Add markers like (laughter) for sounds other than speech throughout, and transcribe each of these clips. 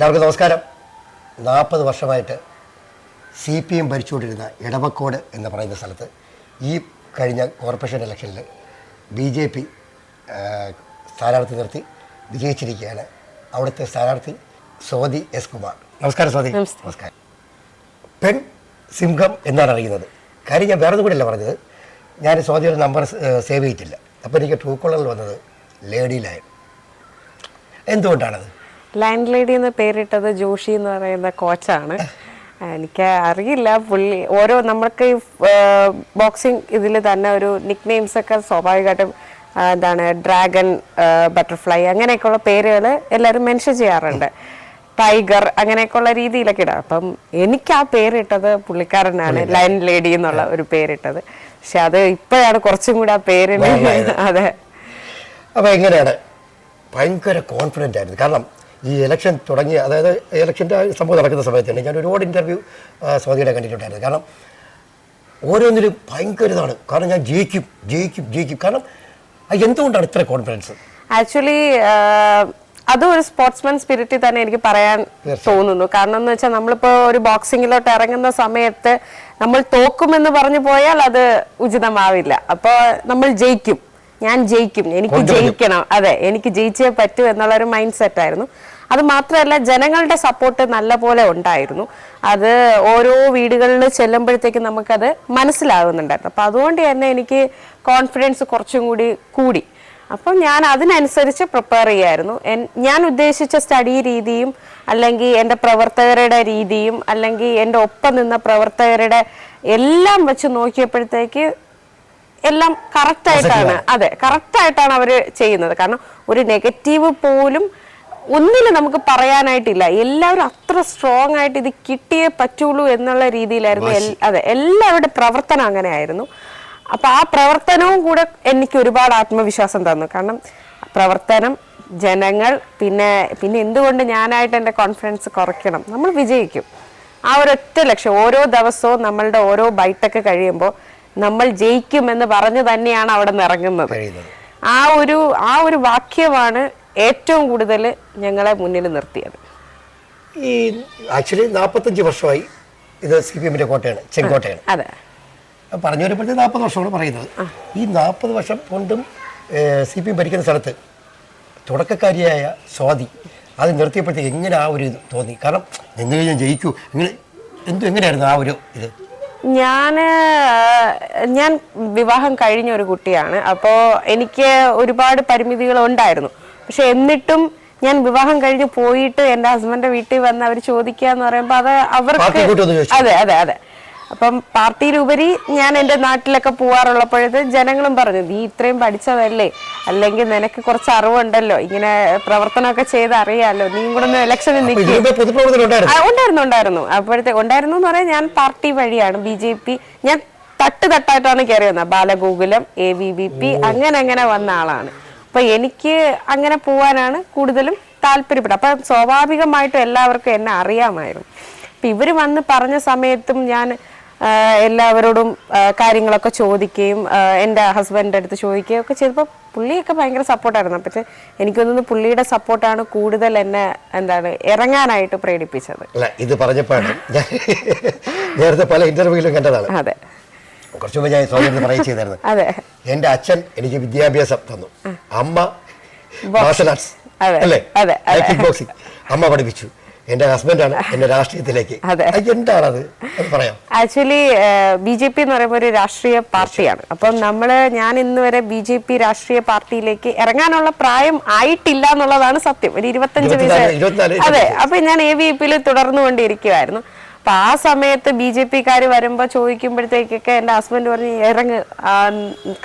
എല്ലാവർക്കും നമസ്കാരം. നാൽപ്പത് വർഷമായിട്ട് സി പി എം ഭരിച്ചുകൊണ്ടിരുന്ന ഇടവക്കോട് എന്ന് പറയുന്ന സ്ഥലത്ത് ഈ കഴിഞ്ഞ കോർപ്പറേഷൻ ഇലക്ഷനിൽ ബി ജെ പി സ്ഥാനാർത്ഥി നിർത്തി വിജയിച്ചിരിക്കുകയാണ് അവിടുത്തെ സ്ഥാനാർത്ഥി സ്വാതി എസ് കുമാർ. നമസ്കാരം സ്വാതി. നമസ്കാരം. പെൺ സിംഹം എന്നാണ് അറിയുന്നത്. കാര്യം ഞാൻ വേറെ കൂടിയല്ല പറഞ്ഞത്. ഞാൻ സ്വാതിയുടെ നമ്പർ സേവ് ചെയ്തിട്ടില്ല. അപ്പോൾ എനിക്ക് ട്രൂ കോളറിൽ വന്നത് ലേഡി ലയൺ. എന്തുകൊണ്ടാണത്? ലാൻഡ് ലേഡി എന്ന് പേരിട്ടത് ജോഷി എന്ന് പറയുന്ന കോച്ചാണ്. എനിക്ക് അറിയില്ല. പുള്ളി ഓരോ നമ്മൾക്ക് ഈ ബോക്സിംഗ് ഇതിൽ തന്നെ ഒരു നിക് നെയിംസ് ഒക്കെ സ്വാഭാവികമായിട്ടും എന്താണ് ഡ്രാഗൺ ബട്ടർഫ്ലൈ അങ്ങനെയൊക്കെയുള്ള പേരുകൾ എല്ലാവരും മെൻഷൻ ചെയ്യാറുണ്ട്. ടൈഗർ അങ്ങനെയൊക്കെയുള്ള രീതിയിലൊക്കെ ഇടാം. അപ്പം എനിക്ക് ആ പേരിട്ടത് പുള്ളിക്കാരനാണ് ലൈൻ ലേഡി എന്നുള്ള ഒരു പേരിട്ടത്. പക്ഷെ അത് ഇപ്പോഴാണ് കുറച്ചും കൂടി ആ പേരിന് അതെ. അപ്പോൾ എങ്ങനെയാണ്? ഭയങ്കര കോൺഫിഡന്റ് ആയിരുന്നു. കാരണം ഈ ഇലക്ഷൻ തുടങ്ങിയ അതായത് ഇലക്ഷന്റെ സംഭവം നടക്കുന്ന സമയത്താണ് ഞാൻ ഒരുപാട് ഇന്റർവ്യൂ സ്വാതിയുടെ കണ്ടിട്ടുണ്ടായിരുന്നു. കാരണം ഓരോന്നിലും ഭയങ്കര ഇതാണ്. കാരണം ഞാൻ ജയിക്കും ജയിക്കും ജയിക്കും. കാരണം എന്തുകൊണ്ടാണ് ഇത്ര കോൺഫിഡൻസ് ആക്ച്വലി അതും ഒരു സ്പോർട്സ്മാൻ സ്പിരിറ്റിൽ തന്നെ എനിക്ക് പറയാൻ തോന്നുന്നു. കാരണം എന്ന് വെച്ചാൽ നമ്മളിപ്പോ ഒരു ബോക്സിങ്ങിലോട്ട് ഇറങ്ങുന്ന സമയത്ത് നമ്മൾ തോക്കുമെന്ന് പറഞ്ഞു പോയാൽ അത് ഉചിതമാവില്ല. അപ്പോൾ നമ്മൾ ജയിക്കും. ഞാൻ ജയിക്കും. എനിക്ക് ജയിക്കണം. അതെ എനിക്ക് ജയിച്ചേ പറ്റൂ എന്നുള്ള ഒരു മൈൻഡ് സെറ്റ് ആയിരുന്നു. അത് മാത്രമല്ല ജനങ്ങളുടെ സപ്പോർട്ട് നല്ല പോലെ ഉണ്ടായിരുന്നു. അത് ഓരോ വീടുകളിൽ ചെല്ലുമ്പോഴത്തേക്കും നമുക്കത് മനസ്സിലാകുന്നുണ്ടായിരുന്നു അപ്പം അതുകൊണ്ട് തന്നെ എനിക്ക് കോൺഫിഡൻസ് കുറച്ചും കൂടി കൂടി. അപ്പം ഞാൻ അതിനനുസരിച്ച് പ്രിപ്പയർ ചെയ്യായിരുന്നു. ഞാൻ ഉദ്ദേശിച്ച സ്റ്റഡി രീതിയും അല്ലെങ്കിൽ എന്റെ പ്രവർത്തകരുടെ രീതിയും അല്ലെങ്കിൽ എന്റെ ഒപ്പം നിന്ന പ്രവർത്തകരുടെ എല്ലാം വെച്ച് നോക്കിയപ്പോഴത്തേക്ക് എല്ലാം കറക്റ്റ് ആയിട്ടാണ് അതെ കറക്റ്റ് ആയിട്ടാണ് അവർ ചെയ്യുന്നത്. കാരണം ഒരു നെഗറ്റീവ് പോലും ഒന്നിലും നമുക്ക് പറയാനായിട്ടില്ല. എല്ലാവരും അത്ര സ്ട്രോങ് ആയിട്ട് ഇത് കിട്ടിയേ പറ്റുള്ളൂ എന്നുള്ള രീതിയിലായിരുന്നു അതെ എല്ലാവരുടെ പ്രവർത്തനം അങ്ങനെയായിരുന്നു. അപ്പൊ ആ പ്രവർത്തനവും കൂടെ എനിക്ക് ഒരുപാട് ആത്മവിശ്വാസം തന്നു. കാരണം പ്രവർത്തനം ജനങ്ങൾ പിന്നെ പിന്നെ എന്തുകൊണ്ട് ഞാനായിട്ട് എന്റെ കോൺഫിഡൻസ് കുറയ്ക്കണം? നമ്മൾ വിജയിക്കും. ആ ഒരൊറ്റ ലക്ഷ്യം. ഓരോ ദിവസവും നമ്മളുടെ ഓരോ ബൈറ്റൊക്കെ കഴിയുമ്പോൾ നമ്മൾ ജയിക്കുമെന്ന് പറഞ്ഞു തന്നെയാണ് അവിടെ നിന്ന് ഇറങ്ങുന്നത്. ആ ഒരു ആ ഒരു വാക്യമാണ് ഏറ്റവും കൂടുതൽ ഞങ്ങളെ മുന്നിൽ നിർത്തിയത്. ഈ ആക്ച്വലി നാൽപ്പത്തഞ്ച് വർഷമായി ഇത് സി പി എമ്മിന്റെ കോട്ടയാണ് ചെങ്കോട്ടയാണ്. അതെ. പറഞ്ഞു വരുമ്പോഴത്തെ നാൽപ്പത് വർഷമാണ് പറയുന്നത്. ഈ നാൽപ്പത് വർഷം കൊണ്ടും സി പി എം ഭരിക്കുന്ന സ്ഥലത്ത് തുടക്കക്കാരിയായ സ്വാതി അത് നിർത്തിയപ്പോഴത്തേക്ക് എങ്ങനെ ആ ഒരു ഇത് തോന്നി? കാരണം നിന്ന് കഴിഞ്ഞാൽ ജയിക്കൂ. എങ്ങനെ എന്തു എങ്ങനെയായിരുന്നു ആ ഒരു ഇത്? ഞാൻ ഞാൻ വിവാഹം കഴിഞ്ഞ ഒരു കുട്ടിയാണ്. അപ്പോൾ എനിക്ക് ഒരുപാട് പരിമിതികൾ ഉണ്ടായിരുന്നു പക്ഷെ എന്നിട്ടും ഞാൻ വിവാഹം കഴിഞ്ഞ് പോയിട്ട് എന്റെ ഹസ്ബൻഡിന്റെ വീട്ടിൽ വന്ന് അവർ ചോദിക്കുക എന്ന് പറയുമ്പോൾ അത് അവർക്ക് അതെ അതെ അതെ. അപ്പം പാർട്ടിയിലുപരി ഞാൻ എന്റെ നാട്ടിലൊക്കെ പോവാറുള്ളപ്പോഴത്തെ ജനങ്ങളും പറഞ്ഞു നീ ഇത്രയും പഠിച്ചതല്ലേ? അല്ലെങ്കിൽ നിനക്ക് കുറച്ച് അറിവുണ്ടല്ലോ ഇങ്ങനെ പ്രവർത്തനമൊക്കെ ചെയ്ത് അറിയാലോ നീ കൂടെ ഒന്ന് ഇലക്ഷനിൽ ഉണ്ടായിരുന്നു? ഉണ്ടായിരുന്നു അപ്പോഴത്തെ ഉണ്ടായിരുന്നു എന്ന് പറയാൻ ഞാൻ പാർട്ടി വഴിയാണ് ബി ജെ പി. ഞാൻ തട്ട് തട്ടായിട്ടാണ് കയറി വന്നത് Balagokulam A V B P അങ്ങനെ അങ്ങനെ വന്ന ആളാണ്. അപ്പൊ എനിക്ക് അങ്ങനെ പോവാനാണ് കൂടുതലും താല്പര്യപ്പെട്ടത്. അപ്പൊ സ്വാഭാവികമായിട്ടും എല്ലാവർക്കും എന്നെ അറിയാമായിരുന്നു. അപ്പൊ ഇവർ വന്ന് പറഞ്ഞ സമയത്തും ഞാൻ എല്ലാവരോടും കാര്യങ്ങളൊക്കെ ചോദിക്കുകയും എന്റെ ഹസ്ബൻഡിന്റെ അടുത്ത് ചോദിക്കുകയും ഒക്കെ ചെയ്തപ്പോൾ പുള്ളിയൊക്കെ ഭയങ്കര സപ്പോർട്ടായിരുന്നു പക്ഷെ എനിക്ക് തോന്നുന്നു പുള്ളിയുടെ സപ്പോർട്ടാണ് കൂടുതൽ എന്നെ എന്താണ് ഇറങ്ങാനായിട്ട് പ്രേരിപ്പിച്ചത്. അല്ല ഇത് പറഞ്ഞപ്പോഴാണ് ഞാൻ നേരത്തെ പല ഇന്റർവ്യൂയിലും കണ്ടതാണ്. അതെ. കുറച്ച് മുമ്പ് ഞാൻ സ്വാതി പറയുക ചെയ്തായിരുന്നു. അതെ. എന്റെ അച്ഛൻ എനിക്ക് വിദ്യാഭ്യാസം തന്നു. അമ്മ മാർഷൽ ആർട്സ് അല്ലേ? ബോക്സിംഗ് അമ്മ പഠിപ്പിച്ചു. എന്റെ ഹസ്ബൻഡാണ് എന്റെ രാഷ്ട്രീയത്തിലേക്ക്. അതെ. അത് പറയാം. ആക്ച്വലി ബി ജെ പി എന്ന് പറയുമ്പോൾ ഒരു രാഷ്ട്രീയ പാർട്ടിയാണ്. അപ്പം നമ്മൾ ഞാൻ ഇന്ന് വരെ ബി ജെ പി രാഷ്ട്രീയ പാർട്ടിയിലേക്ക് ഇറങ്ങാനുള്ള പ്രായം ആയിട്ടില്ല എന്നുള്ളതാണ് സത്യം. ഒരു ഇരുപത്തഞ്ച് വയസ്സ് അതെ. അപ്പൊ ഞാൻ എ വി പിയിൽ തുടർന്നുകൊണ്ടിരിക്കുവായിരുന്നു. അപ്പൊ ആ സമയത്ത് ബി ജെ പിക്കാർ വരുമ്പോൾ ചോദിക്കുമ്പോഴത്തേക്കൊക്കെ എന്റെ ഹസ്ബൻഡ് പറഞ്ഞ് ഇറങ്ങ്.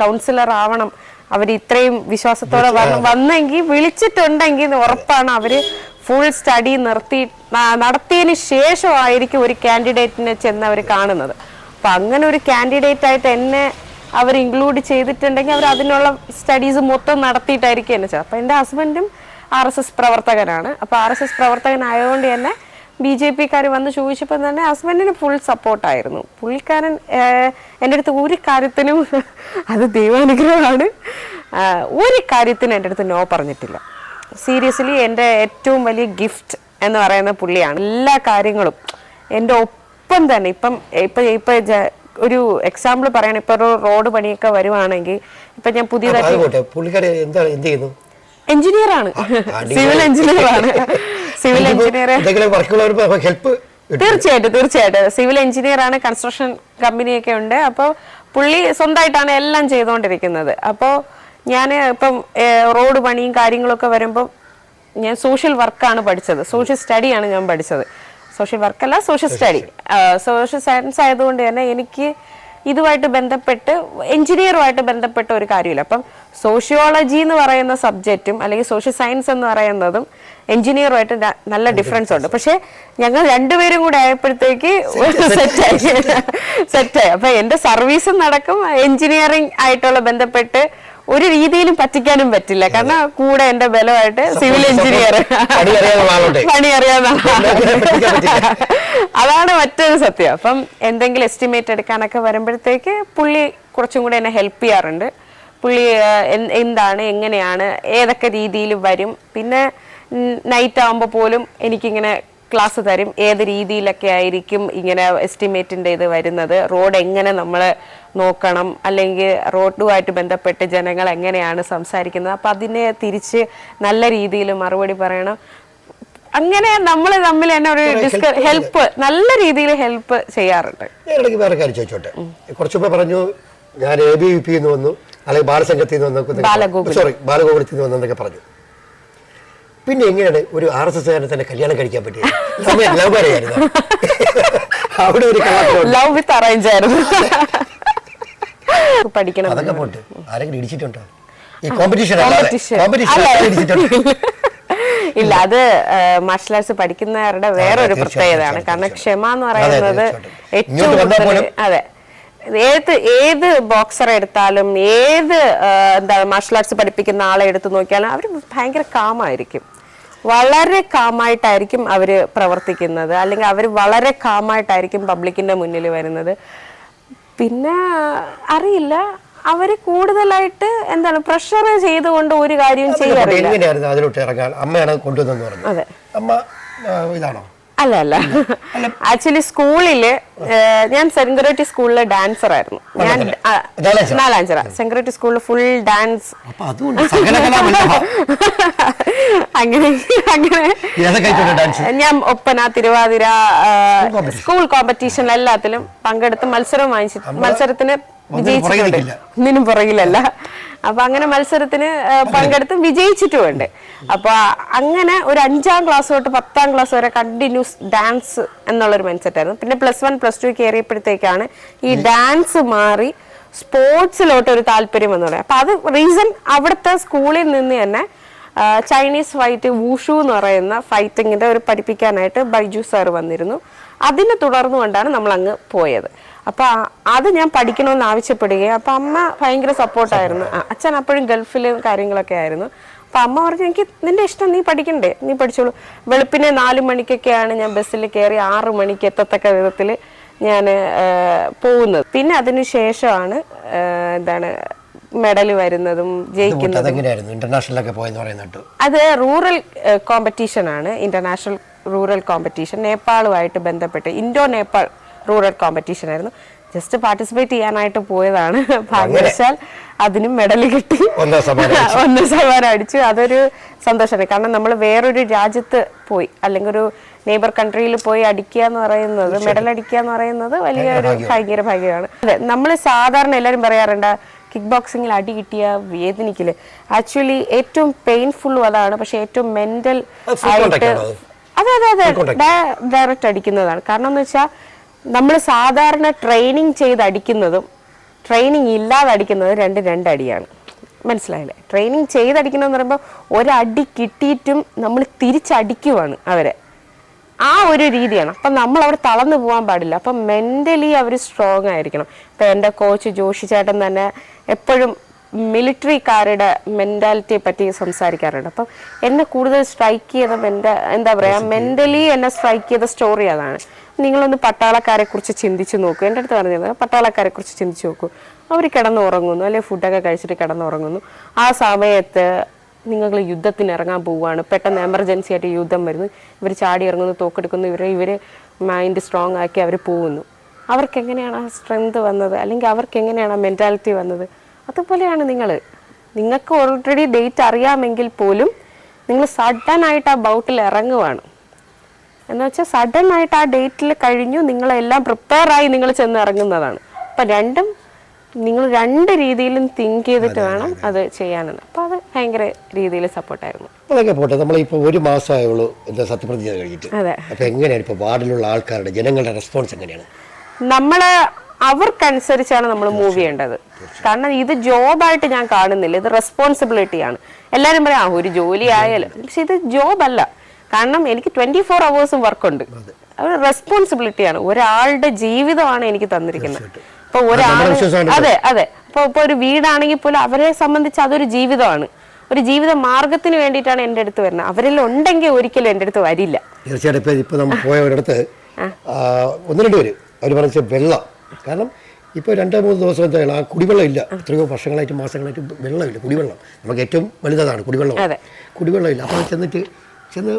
കൗൺസിലർ ആവണം. അവർ ഇത്രയും വിശ്വാസത്തോടെ വന്ന് വന്നെങ്കിൽ വിളിച്ചിട്ടുണ്ടെങ്കിൽ ഉറപ്പാണ് അവർ ഫുൾ സ്റ്റഡി നിർത്തി നടത്തിയതിന് ശേഷമായിരിക്കും ഒരു കാൻഡിഡേറ്റിനെ ചെന്ന് അവർ കാണുന്നത്. അപ്പൊ അങ്ങനെ ഒരു കാൻഡിഡേറ്റ് ആയിട്ട് എന്നെ അവർ ഇൻക്ലൂഡ് ചെയ്തിട്ടുണ്ടെങ്കിൽ അവർ അതിനുള്ള സ്റ്റഡീസ് മൊത്തം നടത്തിയിട്ടായിരിക്കും എന്നെ അപ്പൊ എന്റെ ഹസ്ബൻഡും ആർ എസ് എസ് പ്രവർത്തകനാണ്. അപ്പൊ ആർ എസ് എസ് പ്രവർത്തകനായതുകൊണ്ട് തന്നെ ബി ജെ പിക്കാർ വന്ന് ചോദിച്ചപ്പോൾ തന്നെ ഹസ്ബൻഡിന് ഫുൾ സപ്പോർട്ടായിരുന്നു പുള്ളിക്കാരൻ എന്റെ അടുത്ത് ഒരു കാര്യത്തിനും അത് ദൈവാനുഗ്രഹമാണ്. ഒരു കാര്യത്തിനും എന്റെ അടുത്ത് നോ പറഞ്ഞിട്ടില്ല. സീരിയസ്ലി എന്റെ ഏറ്റവും വലിയ ഗിഫ്റ്റ് എന്ന് പറയുന്ന പുള്ളിയാണ്. എല്ലാ കാര്യങ്ങളും എന്റെ ഒപ്പം തന്നെ ഇപ്പം ഇപ്പം ഇപ്പം ഒരു എക്സാമ്പിൾ പറയണം ഇപ്പം ഒരു റോഡ് പണിയൊക്കെ വരുവാണെങ്കിൽ ഇപ്പം ഞാൻ പുതിയതായിട്ട് എഞ്ചിനീയർ ആണ്. സിവിൽ എഞ്ചിനീയർ ആണ്. സിവിൽ എഞ്ചിനീയർ തീർച്ചയായിട്ടും തീർച്ചയായിട്ടും. സിവിൽ എഞ്ചിനീയർ ആണ് കൺസ്ട്രക്ഷൻ കമ്പനിയൊക്കെ ഉണ്ട്. അപ്പോൾ പുള്ളി സ്വന്തമായിട്ടാണ് എല്ലാം ചെയ്തുകൊണ്ടിരിക്കുന്നത്. അപ്പോൾ ഞാൻ ഇപ്പം റോഡ് പണിയും കാര്യങ്ങളൊക്കെ വരുമ്പോൾ ഞാൻ സോഷ്യൽ വർക്കാണ് പഠിച്ചത്. സോഷ്യൽ സ്റ്റഡിയാണ് ഞാൻ പഠിച്ചത്. സോഷ്യൽ വർക്കല്ല സോഷ്യൽ സ്റ്റഡി. സോഷ്യൽ സയൻസ് ആയതുകൊണ്ട് തന്നെ എനിക്ക് ഇതുമായിട്ട് ബന്ധപ്പെട്ട് എഞ്ചിനീയറുമായിട്ട് ബന്ധപ്പെട്ട ഒരു കാര്യമില്ല. അപ്പം സോഷ്യോളജി എന്ന് പറയുന്ന സബ്ജക്റ്റും അല്ലെങ്കിൽ സോഷ്യൽ സയൻസ് എന്ന് പറയുന്നതും എഞ്ചിനീയറുമായിട്ട് നല്ല ഡിഫറൻസ് ഉണ്ട്. പക്ഷേ ഞങ്ങൾ രണ്ടുപേരും കൂടെ ആയപ്പോഴത്തേക്ക് സെറ്റായി സെറ്റായി അപ്പം എന്റെ സർവീസും നടക്കും എഞ്ചിനീയറിംഗ് ആയിട്ടുള്ള ബന്ധപ്പെട്ട് ഒരു രീതിയിലും പറ്റിക്കാനും പറ്റില്ല. കാരണം കൂടെ എന്റെ ബലമായിട്ട് സിവിൽ എഞ്ചിനീയർ പണി അറിയാവുന്ന. അതാണ് മറ്റൊരു സത്യം. അപ്പം എന്തെങ്കിലും എസ്റ്റിമേറ്റ് എടുക്കാനൊക്കെ വരുമ്പോഴത്തേക്ക് പുള്ളി കുറച്ചും കൂടെ എന്നെ ഹെൽപ്പ് ചെയ്യാറുണ്ട്. പുള്ളി എന്താണ് എങ്ങനെയാണ് ഏതൊക്കെ രീതിയിൽ വരും. പിന്നെ നൈറ്റ് ആകുമ്പോൾ പോലും എനിക്കിങ്ങനെ ക്ലാസ് തരും. ഏത് രീതിയിലൊക്കെ ആയിരിക്കും ഇങ്ങനെ എസ്റ്റിമേറ്റിന്റെ ഇത് വരുന്നത്? റോഡ് എങ്ങനെ നമ്മൾ നോക്കണം? അല്ലെങ്കിൽ റോഡുമായിട്ട് ബന്ധപ്പെട്ട് ജനങ്ങൾ എങ്ങനെയാണ് സംസാരിക്കുന്നത്? അപ്പം അതിനെ തിരിച്ച് നല്ല രീതിയിൽ മറുപടി പറയണം. അങ്ങനെ നമ്മൾ തമ്മിൽ തന്നെ ഒരു ഡിസ്ക ഹെൽപ്പ് നല്ല രീതിയിൽ ഹെൽപ്പ് ചെയ്യാറുണ്ട്. ഇടയ്ക്ക് വേറെ കാര്യം ചോദിച്ചോട്ടെ? പറഞ്ഞു ഞാൻ എ ബി വി പി എന്ന് വന്നു അല്ലെങ്കിൽ ബാലസംഘത്തിൽ നിന്ന് വന്നു സോറി ബാലഗോകുലത്തിൽ നിന്ന് വന്നെന്നൊക്കെ പറഞ്ഞു. പിന്നെ എങ്ങനെയാണ് ഒരു ആർ എസ് എസ് തന്നെ കല്യാണം കഴിക്കാൻ പറ്റിയത്? ലവ് ആയിരുന്നു. അവിടെ ഒരു ലവ് വിത്ത് അറേഞ്ച് ആയിരുന്നു. പഠിക്കണം. അതൊക്കെ പോട്ട്. ആരെങ്കിലും ഇടിച്ചിട്ടുണ്ടോ? ഈ കോമ്പറ്റീഷൻ കോമ്പറ്റീഷൻ ഇല്ല അത് മാർഷൽ ആർട്സ് പഠിക്കുന്നവരുടെ വേറൊരു പ്രത്യേകതയാണ്. കാരണം. ക്ഷമ എന്ന് പറയുന്നത് ഏറ്റവും അതെ. ഏത് ഏത് ബോക്സർ എടുത്താലും ഏത് എന്താ മാർഷൽ ആർട്സ് പഠിപ്പിക്കുന്ന ആളെ എടുത്തു നോക്കിയാലും അവർ ഭയങ്കര കാമായിരിക്കും. വളരെ കാമായിട്ടായിരിക്കും അവർ പ്രവർത്തിക്കുന്നത്. അല്ലെങ്കിൽ അവർ വളരെ കാമായിട്ടായിരിക്കും പബ്ലിക്കിന്റെ മുന്നിൽ വരുന്നത്. പിന്നെ അറിയില്ല. അവർ കൂടുതലായിട്ട് എന്താണ് പ്രഷർ ചെയ്തുകൊണ്ട് ഒരു കാര്യവും ചെയ്യാറില്ല. അമ്മയാണ് അതെ. അമ്മ ഇതാണോ? അല്ല അല്ല. ആക്ച്വലി സ്കൂളിൽ ഞാൻ സെൻഗ്രേറ്റി സ്കൂളിലെ ഡാൻസർ ആയിരുന്നു. ഞാൻ നാലാഞ്ചറ? നാലാഞ്ചിറ സ്കൂളിൽ ഫുൾ ഡാൻസ് അങ്ങനെ അങ്ങനെ. ഞാൻ ഒപ്പന തിരുവാതിര സ്കൂൾ കോമ്പറ്റീഷൻ എല്ലാത്തിലും പങ്കെടുത്ത് മത്സരം വാങ്ങിച്ചിട്ട് മത്സരത്തിന് വിജയിച്ചിട്ടുണ്ട്. ഒന്നിനും പുറകിലല്ല. അപ്പൊ അങ്ങനെ മത്സരത്തിന് പങ്കെടുത്ത് വിജയിച്ചിട്ടുമുണ്ട്. അപ്പൊ അങ്ങനെ ഒരു അഞ്ചാം ക്ലാസ് തൊട്ട് പത്താം ക്ലാസ് വരെ കണ്ടിന്യൂസ് ഡാൻസ് എന്നുള്ളൊരു മൈൻഡ് സെറ്റ് ആയിരുന്നു. പിന്നെ പ്ലസ് വൺ പ്ലസ് ടു കയറിയപ്പോഴത്തേക്കാണ് ഈ ഡാൻസ് മാറി സ്പോർട്സിലോട്ട് ഒരു താല്പര്യം വന്നു തുടങ്ങി. അപ്പൊ അത് റീസൺ അവിടുത്തെ സ്കൂളിൽ നിന്ന് തന്നെ ചൈനീസ് ഫൈറ്റ് വൂഷു എന്ന് പറയുന്ന ഫൈറ്റിങ്ങിന്റെ ഒരു പഠിപ്പിക്കാനായിട്ട് ബൈജു സാർ വന്നിരുന്നു. അതിനെ തുടർന്നുകൊണ്ടാണ് നമ്മൾ അങ്ങ് പോയത്. അപ്പൊ അത് ഞാൻ പഠിക്കണമെന്ന് ആവശ്യപ്പെടുകയും അപ്പൊ അമ്മ ഭയങ്കര സപ്പോർട്ടായിരുന്നു. അച്ഛൻ അപ്പോഴും ഗൾഫിലും കാര്യങ്ങളൊക്കെ ആയിരുന്നു. അപ്പൊ അമ്മ പറഞ്ഞു എനിക്ക് നിന്റെ ഇഷ്ടം നീ പഠിക്കണ്ടേ? നീ പഠിച്ചോളൂ. വെളുപ്പിനെ നാല് മണിക്കൊക്കെയാണ് ഞാൻ ബസ്സിൽ കയറി ആറ് മണിക്ക് എത്തത്തക്ക വിധത്തിൽ ഞാൻ പോകുന്നത്. പിന്നെ അതിന് ശേഷമാണ് എന്താണ് മെഡൽ വരുന്നതും ജയിക്കുന്നതും. ഇന്റർനാഷണലൊക്കെ പോയെന്ന് അത് റൂറൽ കോമ്പറ്റീഷൻ ആണ് ഇന്റർനാഷണൽ റൂറൽ കോമ്പറ്റീഷൻ. നേപ്പാളുമായിട്ട് ബന്ധപ്പെട്ട് ഇൻഡോ നേപ്പാൾ റൂറൽ കോമ്പറ്റീഷൻ ആയിരുന്നു. ജസ്റ്റ് പാർട്ടിസിപ്പേറ്റ് ചെയ്യാനായിട്ട് പോയതാണ്. ഭാഗ്യവശാൽ അതിനും മെഡൽ കിട്ടി. ഒന്ന് സമ്മാനം അടിച്ചു. അതൊരു സന്തോഷമാണ്. കാരണം നമ്മൾ വേറൊരു രാജ്യത്ത് പോയി. അല്ലെങ്കിൽ ഒരു നെയ്ബർ കൺട്രിയിൽ പോയി അടിക്കുക എന്ന് പറയുന്നത് മെഡൽ അടിക്കുക എന്ന് പറയുന്നത് വലിയൊരു ഭയങ്കര ഭാഗ്യമാണ്. അതെ നമ്മൾ സാധാരണ എല്ലാവരും പറയാറുണ്ട് കിക്ക് ബോക്സിങ്ങിൽ അടി കിട്ടിയ വേദനിക്കില്ല ആക്ച്വലി ഏറ്റവും പെയിൻഫുള്ളും അതാണ്. പക്ഷെ ഏറ്റവും മെന്റൽ ആയിട്ട് അതെ അതെ അതെ. ഡയറക്റ്റ് അടിക്കുന്നതാണ്. കാരണം എന്ന് വെച്ചാൽ നമ്മൾ സാധാരണ ട്രെയിനിങ് ചെയ്ത് അടിക്കുന്നതും ട്രെയിനിങ് ഇല്ലാതെ അടിക്കുന്നതും രണ്ട് രണ്ടടിയാണ്. മനസ്സിലായില്ലേ? ട്രെയിനിങ് ചെയ്തടിക്കണമെന്ന് പറയുമ്പോൾ ഒരടി കിട്ടിയിട്ടും നമ്മൾ തിരിച്ചടിക്കുവാണ് അവരെ. ആ ഒരു രീതിയാണ്. അപ്പം നമ്മൾ അവിടെ തളർന്നു പോകാൻ പാടില്ല. അപ്പം മെന്റലി അവർ സ്ട്രോങ് ആയിരിക്കണം. ഇപ്പം എന്റെ കോച്ച് ജോഷി ചേട്ടൻ തന്നെ എപ്പോഴും മിലിറ്ററിക്കാരുടെ മെന്റാലിറ്റിയെ പറ്റി സംസാരിക്കാറുണ്ട്. അപ്പം എന്നെ കൂടുതൽ സ്ട്രൈക്ക് ചെയ്ത എന്താ പറയാ മെന്റലി എന്നെ സ്ട്രൈക്ക് ചെയ്ത സ്റ്റോറി അതാണ്. നിങ്ങളൊന്ന് പട്ടാളക്കാരെ കുറിച്ച് ചിന്തിച്ച് നോക്കൂ. എന്റെ അടുത്ത് പറഞ്ഞത് പട്ടാളക്കാരെ കുറിച്ച് ചിന്തിച്ച് നോക്കൂ. അവർ കിടന്നുറങ്ങുന്നു അല്ലെങ്കിൽ ഫുഡൊക്കെ കഴിച്ചിട്ട് കിടന്നുറങ്ങുന്നു. ആ സമയത്ത് നിങ്ങൾ യുദ്ധത്തിന് ഇറങ്ങാൻ പോവുകയാണ്. പെട്ടെന്ന് എമർജൻസി ആയിട്ട് യുദ്ധം വരുന്നു. ഇവർ ചാടി ഇറങ്ങുന്നു തോക്കെടുക്കുന്നു ഇവരെ ഇവർ മൈൻഡ് സ്ട്രോങ് ആക്കി അവർ പോകുന്നു അവർക്ക് എങ്ങനെയാണ് ആ സ്ട്രെങ്ത് വന്നത്? അല്ലെങ്കിൽ അവർക്ക് എങ്ങനെയാണ് ആ മെന്റാലിറ്റി വന്നത്? അതുപോലെയാണ് നിങ്ങൾ. നിങ്ങൾക്ക് ഓൾറെഡി ഡേറ്റ് അറിയാമെങ്കിൽ പോലും നിങ്ങൾ സഡൻ ആയിട്ട് ആ ബൗട്ടിൽ ഇറങ്ങുവാണ്. എന്ന് വെച്ചാൽ സഡൻ ആയിട്ട് ആ ഡേറ്റിൽ കഴിഞ്ഞു നിങ്ങളെല്ലാം പ്രിപ്പയറായി നിങ്ങൾ ചെന്ന് ഇറങ്ങുന്നതാണ്. അപ്പം രണ്ടും നിങ്ങൾ രണ്ട് രീതിയിലും തിങ്ക് ചെയ്തിട്ട് വേണം അത്. ചെയ്യാനെന്ന്. അപ്പം അത് ഭയങ്കര രീതിയിൽ സപ്പോർട്ടായിരുന്നു അതൊക്കെ പോട്ടെ നമ്മളിപ്പോൾ ഒരു മാസമായുള്ളൂ എന്താ സത്യപ്രതിജ്ഞ കഴിഞ്ഞിട്ട്. അതെ. അപ്പോൾ എങ്ങനെയാണ് ഇപ്പോൾ വാർഡിലുള്ള ആൾക്കാരുടെ ജനങ്ങളുടെ റെസ്പോൺസ് എങ്ങനെയാണ്? നമ്മൾ അവർക്കനുസരിച്ചാണ് നമ്മൾ മൂവ് ചെയ്യേണ്ടത്. കാരണം ഇത് ജോബായിട്ട് ഞാൻ കാണുന്നില്ല. ഇത് റെസ്പോൺസിബിലിറ്റിയാണ് എല്ലാവരും പറയാം ആ ഒരു ജോലി ആയാലും പക്ഷെ ഇത് ജോബല്ല. അല്ല കാരണം എനിക്ക് ട്വന്റി ഫോർ അവേഴ്സും വർക്കുണ്ട് റെസ്പോൺസിബിലിറ്റി റെസ്പോൺസിബിലിറ്റിയാണ് ഒരാളുടെ ജീവിതമാണ് എനിക്ക് തന്നിരിക്കുന്നത്. അപ്പൊ ഒരാൾ അതെ അതെ. അപ്പൊ ഇപ്പൊ ഒരു വീടാണെങ്കിൽ പോലും അവരെ സംബന്ധിച്ച് അതൊരു ജീവിതമാണ്. ഒരു ജീവിത മാർഗത്തിന് വേണ്ടിയിട്ടാണ് എന്റെ അടുത്ത് വരുന്നത്. അവരെല്ലാം ഉണ്ടെങ്കിൽ ഒരിക്കലും എന്റെ അടുത്ത് വരില്ല. തീർച്ചയായിട്ടും. ഇപ്പോൾ നമ്മൾ പോയ ഒരിടത്ത് ഒന്ന് രണ്ട് പേര്. അവർ പറഞ്ഞ വെള്ളം. കാരണം ഇപ്പോൾ രണ്ടോ മൂന്ന് ദിവസം എന്തായാലും ആ കുടിവെള്ളം ഇല്ല. എത്രയോ വർഷങ്ങളായിട്ട് മാസങ്ങളായിട്ട് വെള്ളമില്ല കുടിവെള്ളം. നമുക്ക് ഏറ്റവും വലുതാണ് കുടിവെള്ളം. അതെ. കുടിവെള്ളം ഇല്ല. അപ്പോൾ ചെന്നിട്ട് ചെന്ന്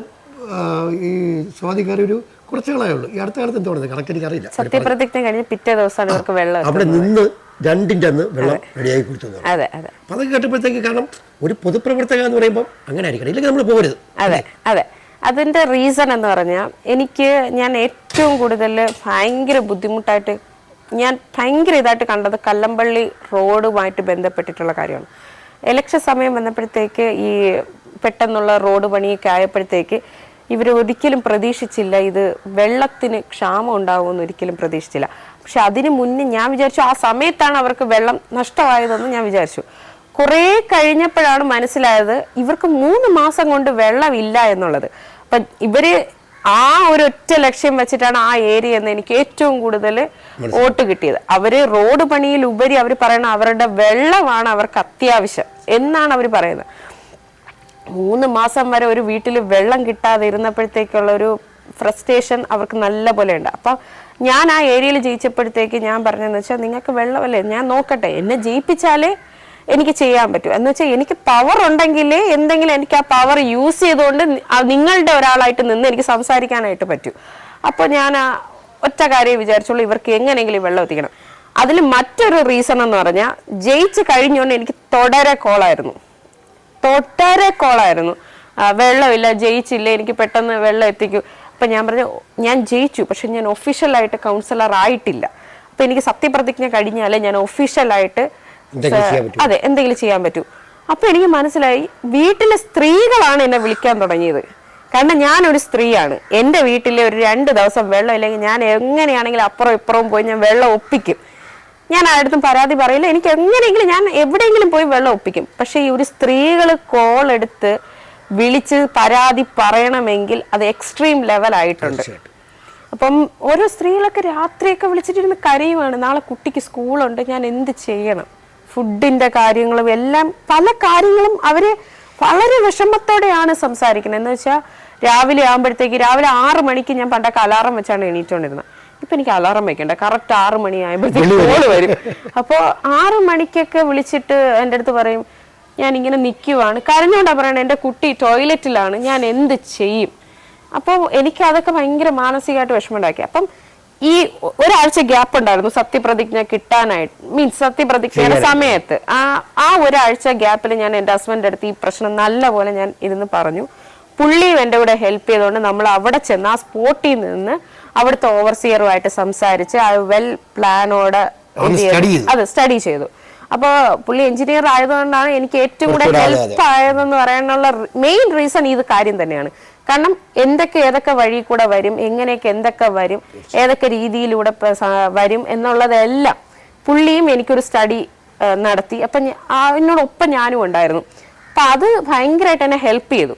ഈ സ്വാധികാരം ഒരു കുറച്ച് നാളേ ഉള്ളൂ. ഈ അടുത്ത കാലത്ത് എന്തുകൊണ്ടത് കറക്റ്റ് എനിക്ക് അറിയില്ല. സത്യപ്രതിജ്ഞ കഴിഞ്ഞ് പിറ്റേ ദിവസമാണ് ഇവർക്ക് വെള്ളം അവിടെ നിന്ന് രണ്ടിന്റെ അന്ന് വെള്ളം റെഡിയായി കൊടുത്തു അപ്പം അത് അതെ. അതെ അപ്പോൾ അതൊക്കെ കേട്ടപ്പോഴത്തേക്ക് കാരണം ഒരു പൊതുപ്രവർത്തക എന്ന് പറയുമ്പോൾ അങ്ങനെ ആയിരിക്കണം. ഇല്ലെങ്കിൽ നമ്മൾ പോകരുത്. അതെ അതെ. അതിന്റെ റീസൺ എന്ന് പറഞ്ഞാൽ എനിക്ക് ഞാൻ ഏറ്റവും കൂടുതൽ ഭയങ്കര ബുദ്ധിമുട്ടായിട്ട് ഞാൻ ഭയങ്കര ഇതായിട്ട് കണ്ടത് കല്ലമ്പള്ളി റോഡുമായിട്ട് ബന്ധപ്പെട്ടിട്ടുള്ള കാര്യമാണ്. ഇലക്ഷൻ സമയം വന്നപ്പോഴത്തേക്ക് ഈ പെട്ടെന്നുള്ള റോഡ് പണിയൊക്കെ ആയപ്പോഴത്തേക്ക് ഇവർ ഒരിക്കലും പ്രതീക്ഷിച്ചില്ല. ഇത് വെള്ളത്തിന് ക്ഷാമം ഉണ്ടാവുമെന്ന് ഒരിക്കലും പ്രതീക്ഷിച്ചില്ല. പക്ഷെ അതിന് മുന്നേ ഞാൻ വിചാരിച്ചു ആ സമയത്താണ് അവർക്ക് വെള്ളം നഷ്ടമായതെന്ന് ഞാൻ വിചാരിച്ചു. കുറേ കഴിഞ്ഞപ്പോഴാണ് മനസ്സിലായത് ഇവർക്ക് മൂന്ന് മാസം കൊണ്ട് വെള്ളമില്ല എന്നുള്ളത്. അപ്പം ഇവർ ആ ഒരു ഒറ്റ ലക്ഷ്യം വെച്ചിട്ടാണ് ആ ഏരിയ എന്ന് എനിക്ക് ഏറ്റവും കൂടുതൽ വോട്ട് കിട്ടിയത്. അവർ റോഡ് പണിയിൽ ഉപരി അവർ പറയണ അവരുടെ വെള്ളമാണ് അവർക്ക് അത്യാവശ്യം എന്നാണ് അവർ പറയുന്നത്. മൂന്ന് മാസം വരെ ഒരു വീട്ടിൽ വെള്ളം കിട്ടാതെ ഇരുന്നപ്പോഴത്തേക്കുള്ള ഒരു ഫ്രസ്ട്രേഷൻ അവർക്ക് നല്ല പോലെ ഉണ്ട്. അപ്പം ഞാൻ ആ ഏരിയയിൽ ജയിച്ചപ്പോഴത്തേക്ക് ഞാൻ പറഞ്ഞതെന്ന് വെച്ചാൽ നിങ്ങൾക്ക് വെള്ളമല്ലേ? ഞാൻ നോക്കട്ടെ. എന്നെ ജയിപ്പിച്ചാലേ എനിക്ക് ചെയ്യാൻ പറ്റും. എന്ന് വെച്ചാൽ എനിക്ക് പവർ ഉണ്ടെങ്കിലേ എന്തെങ്കിലും എനിക്ക് ആ പവർ യൂസ് ചെയ്തുകൊണ്ട് നിങ്ങളുടെ ഒരാളായിട്ട് നിന്ന് എനിക്ക് സംസാരിക്കാനായിട്ട് പറ്റൂ. അപ്പോൾ ഞാൻ ആ ഒറ്റ കാര്യം വിചാരിച്ചോളൂ ഇവർക്ക് എങ്ങനെയെങ്കിലും വെള്ളം എത്തിക്കണം. അതിൽ മറ്റൊരു റീസൺ എന്ന് പറഞ്ഞാൽ ജയിച്ച് കഴിഞ്ഞുകൊണ്ട് എനിക്ക് തുടരെ കോളായിരുന്നു തൊട്ടരെ കോളായിരുന്നു വെള്ളമില്ല ജയിച്ചില്ല എനിക്ക് പെട്ടെന്ന് വെള്ളം എത്തിക്കൂ. അപ്പം ഞാൻ പറഞ്ഞു ഞാൻ ജയിച്ചു പക്ഷെ ഞാൻ ഒഫീഷ്യലായിട്ട് കൗൺസിലർ ആയിട്ടില്ല. അപ്പം എനിക്ക് സത്യപ്രതിജ്ഞ കഴിഞ്ഞാലേ ഞാൻ ഒഫീഷ്യലായിട്ട്. അതെ എന്തെങ്കിലും ചെയ്യാൻ പറ്റൂ. അപ്പൊ എനിക്ക് മനസ്സിലായി വീട്ടിലെ സ്ത്രീകളാണ് എന്നെ വിളിക്കാൻ തുടങ്ങിയത്. കാരണം ഒരു സ്ത്രീയാണ്. എന്റെ വീട്ടിലെ ഒരു രണ്ട് ദിവസം വെള്ളം ഇല്ലെങ്കിൽ ഞാൻ എങ്ങനെയാണെങ്കിലും അപ്പുറം ഇപ്പുറവും പോയി ഞാൻ വെള്ളം ഒപ്പിക്കും. ഞാൻ ആരുടെ പരാതി പറയില്ല. എനിക്ക് എങ്ങനെയെങ്കിലും ഞാൻ എവിടെയെങ്കിലും പോയി വെള്ളം ഒപ്പിക്കും. പക്ഷെ ഈ ഒരു സ്ത്രീകൾ കോൾ എടുത്ത് വിളിച്ച് പരാതി പറയണമെങ്കിൽ അത് എക്സ്ട്രീം ലെവൽ ആയിട്ടുണ്ട്. അപ്പം ഓരോ സ്ത്രീകളൊക്കെ രാത്രിയൊക്കെ വിളിച്ചിട്ടിരുന്ന് കരയുവാണ്. നാളെ കുട്ടിക്ക് സ്കൂളുണ്ട് ഞാൻ എന്ത് ചെയ്യണം? ഫുഡിന്റെ കാര്യങ്ങളും എല്ലാം പല കാര്യങ്ങളും അവർ വളരെ വിഷമത്തോടെയാണ് സംസാരിക്കുന്നത്. എന്ന് വെച്ചാൽ രാവിലെ ആകുമ്പോഴത്തേക്ക് രാവിലെ ആറ് മണിക്ക് ഞാൻ പണ്ടൊക്കെ അലാറം വെച്ചാണ് എണീറ്റോണ്ടിരുന്നത്. ഇപ്പൊ എനിക്ക് അലാറം വെക്കണ്ട. കറക്റ്റ് ആറ് മണി ആയപ്പോഴത്തേക്ക് കോൾ വരും. അപ്പോൾ ആറ് മണിക്കൊക്കെ വിളിച്ചിട്ട് എന്റെ അടുത്ത് പറയും ഞാൻ ഇങ്ങനെ നിൽക്കുവാണ് കരഞ്ഞോണ്ടാ പറയണേ എന്റെ കുട്ടി ടോയ്ലറ്റിലാണ് ഞാൻ എന്ത് ചെയ്യും? അപ്പോൾ എനിക്ക് അതൊക്കെ ഭയങ്കര മാനസികമായിട്ട് വിഷമമുണ്ടാക്കി അപ്പം ഈ ഒരാഴ്ച ഗ്യാപ്പ് ഉണ്ടായിരുന്നു സത്യപ്രതിജ്ഞ കിട്ടാനായിട്ട്. മീൻസ് സത്യപ്രതിജ്ഞയുടെ സമയത്ത്. ആ ആ ഒരാഴ്ച ഗ്യാപ്പിൽ ഞാൻ എന്റെ ഹസ്ബൻഡ് അടുത്ത് ഈ പ്രശ്നം നല്ലപോലെ ഞാൻ ഇരുന്ന് പറഞ്ഞു. പുള്ളിയും എന്റെ കൂടെ ഹെൽപ്പ് ചെയ്തുകൊണ്ട് നമ്മൾ അവിടെ ചെന്ന് ആ സ്പോട്ടിൽ നിന്ന് അവിടുത്തെ ഓവർസിയറുമായിട്ട് സംസാരിച്ച് ആ വെൽ പ്ലാനോടെ. അത് സ്റ്റഡി ചെയ്തു. അപ്പോൾ പുള്ളി എഞ്ചിനീയർ ആയതുകൊണ്ടാണ് എനിക്ക് ഏറ്റവും കൂടെ. ഹെൽപ്പ് ആയതെന്ന് പറയാനുള്ള മെയിൻ റീസൺ ഇത് കാര്യം തന്നെയാണ്. കാരണം എന്തൊക്കെ ഏതൊക്കെ വഴി കൂടെ വരും എങ്ങനെയൊക്കെ എന്തൊക്കെ വരും ഏതൊക്കെ രീതിയിലൂടെ വരും എന്നുള്ളതെല്ലാം പുള്ളിയും എനിക്കൊരു സ്റ്റഡി നടത്തി. അപ്പം എന്നോടൊപ്പം ഞാനും ഉണ്ടായിരുന്നു. അപ്പം അത് ഭയങ്കരമായിട്ട് എന്നെ ഹെൽപ്പ് ചെയ്തു.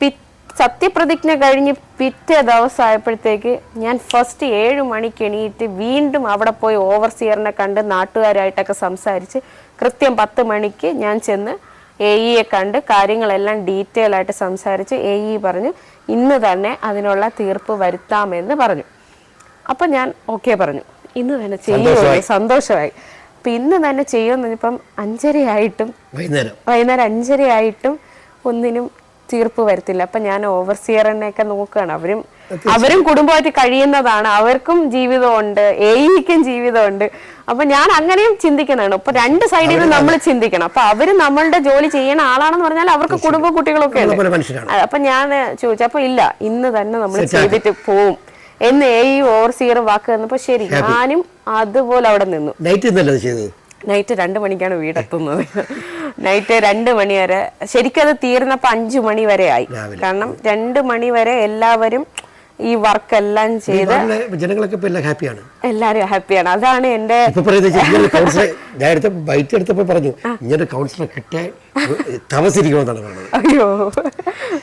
പി- സത്യപ്രതിജ്ഞ കഴിഞ്ഞ് പിറ്റേ ദിവസമായപ്പോഴത്തേക്ക് ഞാൻ ഫസ്റ്റ് ഏഴ് മണിക്ക് എണീറ്റ് വീണ്ടും അവിടെ പോയി ഓവർസിയറിനെ കണ്ട് നാട്ടുകാരായിട്ടൊക്കെ സംസാരിച്ച് കൃത്യം പത്ത് മണിക്ക് ഞാൻ ചെന്ന് എ ഇയെ കണ്ട് കാര്യങ്ങളെല്ലാം ഡീറ്റെയിൽ ആയിട്ട് സംസാരിച്ച് എ ഇ പറഞ്ഞു ഇന്ന് തന്നെ അതിനുള്ള തീർപ്പ് വരുത്താമെന്ന് പറഞ്ഞു. അപ്പം ഞാൻ ഓക്കെ പറഞ്ഞു. ഇന്ന് തന്നെ ചെയ്യുമോ സന്തോഷമായി. അപ്പം ഇന്ന് തന്നെ ചെയ്യുമെന്ന് ഇപ്പം അഞ്ചരയായിട്ടും വൈകുന്നേരം. വൈകുന്നേരം അഞ്ചരയായിട്ടും ഒന്നിനും തീർപ്പ് വരത്തില്ല. അപ്പൊ ഞാൻ ഓവർസിയറിനെയൊക്കെ നോക്കുകയാണ്. അവരും അവരും കുടുംബമായിട്ട് കഴിയുന്നതാണ്. അവർക്കും ജീവിതമുണ്ട്. എയ്ക്കും ജീവിതമുണ്ട്. അപ്പൊ ഞാൻ അങ്ങനെയും ചിന്തിക്കുന്നതാണ്. അപ്പൊ രണ്ട് സൈഡിൽ നിന്ന് നമ്മൾ ചിന്തിക്കണം. അപ്പൊ അവർ നമ്മളുടെ ജോലി ചെയ്യുന്ന ആളാണെന്ന് പറഞ്ഞാൽ അവർക്ക് കുടുംബ കുട്ടികളൊക്കെ ഉണ്ട് അപ്പൊ ഞാൻ ചോദിച്ചു. അപ്പൊ ഇല്ല ഇന്ന് തന്നെ നമ്മൾ ചെയ്തിട്ട് പോവും. എന്ന് എ ഓവർസിയർ വാക്ക് തന്നപ്പോ ശരി ഞാനും അതുപോലെ അവിടെ നിന്നു. നൈറ്റ് രണ്ട് മണിക്കാണ് വീടെത്തുന്നത് നൈറ്റ് രണ്ട് മണി വരെ. ശരിക്കും അത് തീർന്നപ്പോ അഞ്ചു മണി വരെ ആയി. കാരണം രണ്ട് മണി വരെ എല്ലാവരും ഈ വർക്ക് എല്ലാം ചെയ്ത് ജനങ്ങളൊക്കെ ഹാപ്പിയാണ്. എല്ലാരും ഹാപ്പിയാണ്. അതാണ് എന്റെ ഞാൻ എടുത്ത ബൈറ്റ് പറഞ്ഞു ഇങ്ങനെ കൗൺസിലർ കിട്ടാൻ തമസിരിക്കുമെന്നാണ് പറഞ്ഞത്. അയ്യോ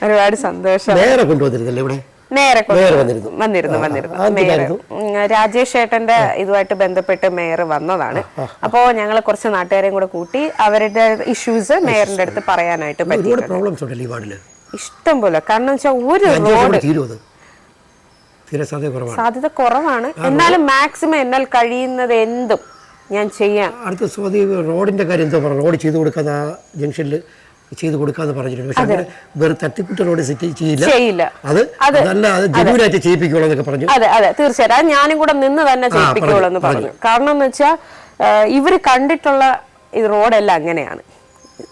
ഒരുപാട് സന്തോഷം. നേരെ കൊണ്ടുവന്നിരുന്നല്ലേ ഇവിടെ? നേരെ വന്നിരുന്നു. വന്നിരുന്നു വന്നിരുന്നു. രാജേഷ് ഏട്ടന്റെ ഇതുമായിട്ട് ബന്ധപ്പെട്ട് മേയർ വന്നതാണ്. അപ്പോ ഞങ്ങൾ കുറച്ച് നാട്ടുകാരെയും കൂടെ കൂട്ടി അവരുടെ ഇഷ്യൂസ് മേയറിന്റെ അടുത്ത് പറയാനായിട്ട് പറ്റി ഇഷ്ടം പോലെ. കാരണം വെച്ചാൽ ഒരു റോഡ് തീരും സാധ്യത കുറവാണ്. സാധ്യത കുറവാണ്. എന്നാലും മാക്സിമം എന്നാൽ കഴിയുന്നത് എന്തും ഞാൻ ചെയ്യാം. അടുത്ത സ്വാതി റോഡിന്റെ കാര്യം എന്താ പറഞ്ഞു റോഡ് ചെയ്തു കൊടുക്കാന്ന് ആ ജംഗ്ഷനിൽ ചെയ്തു കൊടുക്കാന്ന് പറഞ്ഞിട്ടുണ്ട് പക്ഷെ അങ്ങനെ വെറും തട്ടിക്കുട്ട റോഡ് ചെയ്യില്ല. അത് നല്ല അത് ജനുവിനായിട്ട് ചെയ്യിപ്പിക്കുള്ളൂ എന്നൊക്കെ പറഞ്ഞു. അതെ അതെ. തീർച്ചയായിട്ടും. ഞാനും കൂടെ നിന്ന് തന്നെ ചെയ്യിപ്പിക്കുള്ളൂ എന്ന് പറഞ്ഞു. കാരണം എന്ന് വെച്ചാൽ ഇവർ കണ്ടിട്ടുള്ള ഈ റോഡെല്ലാം അങ്ങനെയാണ്.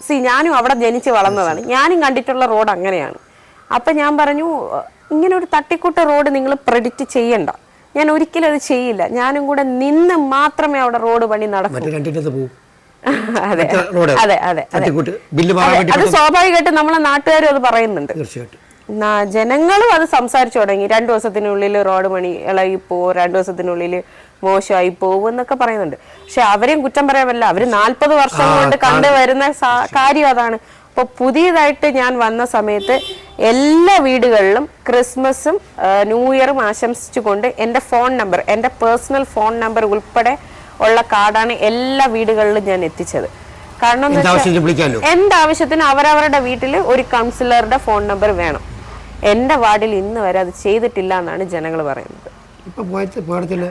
സി ഞാനും അവിടെ ജനിച്ച് വളർന്നതാണ്. ഞാനും കണ്ടിട്ടുള്ള റോഡ് അങ്ങനെയാണ്. അപ്പൊ ഞാൻ പറഞ്ഞു "ഏഹ്, ഇങ്ങനെ ഒരു തട്ടിക്കൂട്ട റോഡ് നിങ്ങൾ പ്രെഡിക്റ്റ് ചെയ്യണ്ട. ഞാൻ ഒരിക്കലും അത് ചെയ്യില്ല. ഞാനും കൂടെ നിന്ന് മാത്രമേ അവിടെ റോഡ് പണി നടക്കൂ. (laughs) അതെ. അതെ അതെ അതെ. സ്വാഭാവികമായിട്ടും നമ്മളെ നാട്ടുകാരും അത് പറയുന്നുണ്ട്. ജനങ്ങളും അത് സംസാരിച്ചു തുടങ്ങി. രണ്ടു ദിവസത്തിനുള്ളിൽ റോഡ് പണി ഇളകി പോവും രണ്ടു ദിവസത്തിനുള്ളിൽ മോശമായി പോവും എന്നൊക്കെ പറയുന്നുണ്ട്. പക്ഷെ അവരെയും കുറ്റം പറയാൻ പറ്റില്ല. അവർ നാൽപ്പത് വർഷം കൊണ്ട് കണ്ടുവരുന്ന കാര്യം അതാണ്. അപ്പൊ പുതിയതായിട്ട് ഞാൻ വന്ന സമയത്ത് എല്ലാ വീടുകളിലും ക്രിസ്മസും ന്യൂ ഇയറും ആശംസിച്ചുകൊണ്ട് എന്റെ ഫോൺ നമ്പർ എന്റെ പേഴ്സണൽ ഫോൺ നമ്പർ ഉൾപ്പെടെ ഉള്ള കാർഡാണ് എല്ലാ വീടുകളിലും ഞാൻ എത്തിച്ചത്. കാരണം എന്താവശ്യത്തിന് അവരവരുടെ വീട്ടിൽ ഒരു കൗൺസിലറുടെ ഫോൺ നമ്പർ വേണം. എന്റെ വാർഡിൽ ഇന്ന് വരെ അത് ചെയ്തിട്ടില്ല എന്നാണ് ജനങ്ങൾ പറയുന്നത്. ഇപ്പൊ പോയത്തെ പാടത്തിൽ